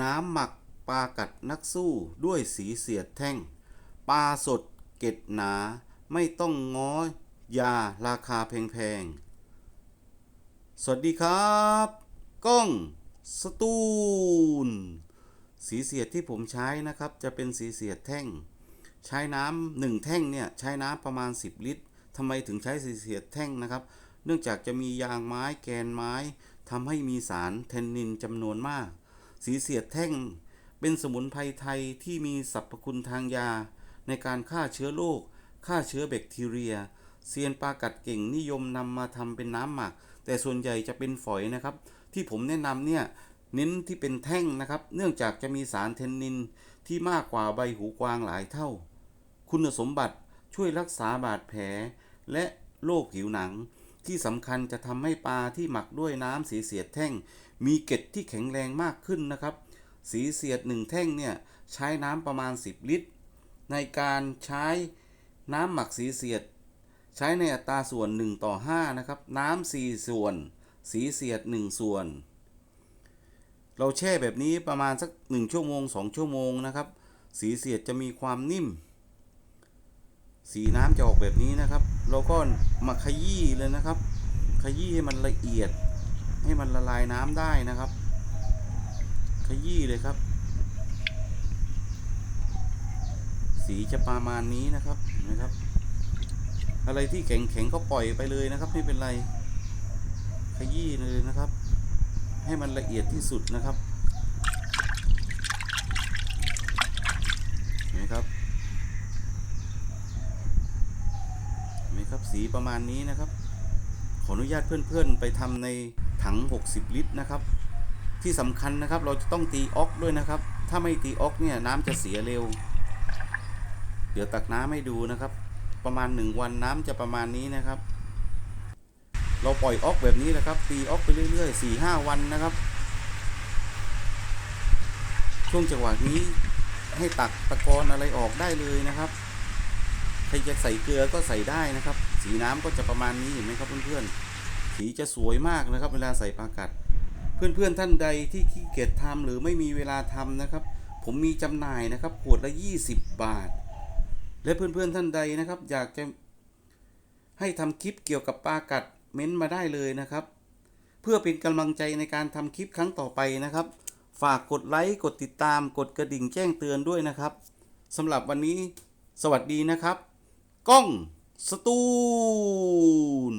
น้ำหมักปลากัดนักสู้ด้วยสีเสียดแท่ง ปลาสดเก็ดหนา ไม่ต้องง้อยาราคาแพงๆ สวัสดีครับก้องสตูลสีเสียดที่ผมใช้นะครับ จะเป็นสีเสียดแท่ง ใช้น้ำหนึ่งแท่งเนี่ยใช้น้ำประมาณ 10 ลิตรทำไมถึงใช้สีเสียดแท่งนะครับ เนื่องจากจะมียางไม้แกนไม้ทำให้มีสารเทนนินจำนวนมาก สีเสียดแท่ง เป็นสมุนไพรไทยที่มีสรรพคุณทางยา ในการฆ่าเชื้อโรคฆ่าเชื้อแบคทีเรีย เซียนปลากัดเก่งนิยมนำมาทำเป็นน้ำหมัก แต่ส่วนใหญ่จะเป็นฝอยนะครับ ที่ผมแนะนำเนี่ยเน้นที่เป็นแท่งนะครับ เนื่องจากจะมีสารเทนนินที่มากกว่าใบหูกวางหลายเท่า คุณสมบัติช่วยรักษาบาดแผล และโรคผิวหนัง ที่สำคัญจะทำให้ปลาที่หมักด้วยน้ำสีเสียดแท่ง มีเกล็ดที่แข็งแรงมากขึ้นนะครับ สีเสียดหนึ่งแท่งเนี่ยใช้น้ำประมาณ 10 ลิตร ในการใช้น้ำหมักสีเสียด ใช้ในอัตราส่วน 1 ต่อ 5 นะครับ น้ำ4ส่วน สีเสียด 1 ส่วน เราแช่แบบนี้ประมาณสัก 1 ชั่วโมง 2 ชั่วโมงนะครับ สีเสียดจะมีความนิ่ม สีน้ำจะออกแบบนี้นะครับ เราก็มาขยี้เลยนะครับ ขยี้ให้มันละเอียด ให้มันละลายน้ำได้นะครับ ขยี้เลยครับ สีจะประมาณนี้นะครับเห็นะครับ อะไรที่แข็งแข็งก็ปล่อยไปเลยนะครับไม่เป็นไร ขยี้เลยนะครับ ให้มันละเอียดที่สุดนะครับเห็นไหมครับ เห็ นไหมครับ สีประมาณนี้นะครับ ขออนุญาตเพื่อนๆ ไปทำในถัง 60 ลิตรนะครับ ที่สำคัญนะครับเราจะต้องตีออกด้วยนะครับ ถ้าไม่ตีออกเนี่ยน้ำจะเสียเร็ว เดี๋ยวตักน้ำให้ดูนะครับ ประมาณ 1 วันน้ำจะประมาณนี้นะครับ เราปล่อยออกแบบนี้แหละครับ ตีออกไปเรื่อยๆ4 5วันนะครับ ช่วงจังหวะนี้ให้ตักตะกอนอะไรออกได้เลยนะครับ ใครจะใส่เกลือก็ใส่ได้นะครับ สีน้ำก็จะประมาณนี้เห็นไหมครับเพื่อนๆ สีจะสวยมากนะครับ เวลาใส่ปลากัด เพื่อนๆท่านใดที่ขี้เกียจทำหรือไม่มีเวลาทำนะครับ ผมมีจำหน่ายนะครับขวดละ 20 บาท และเพื่อนๆท่านใดนะครับ อยากจะให้ทำคลิปเกี่ยวกับปลากัดเม้นต์มาได้เลยนะครับ เพื่อเป็นกำลังใจในการทำคลิปครั้งต่อไปนะครับ ฝากกดไลค์กดติดตามกดกระดิ่งแจ้งเตือนด้วยนะครับสำหรับวันนี้สวัสดีนะครับ ก้อง สตูล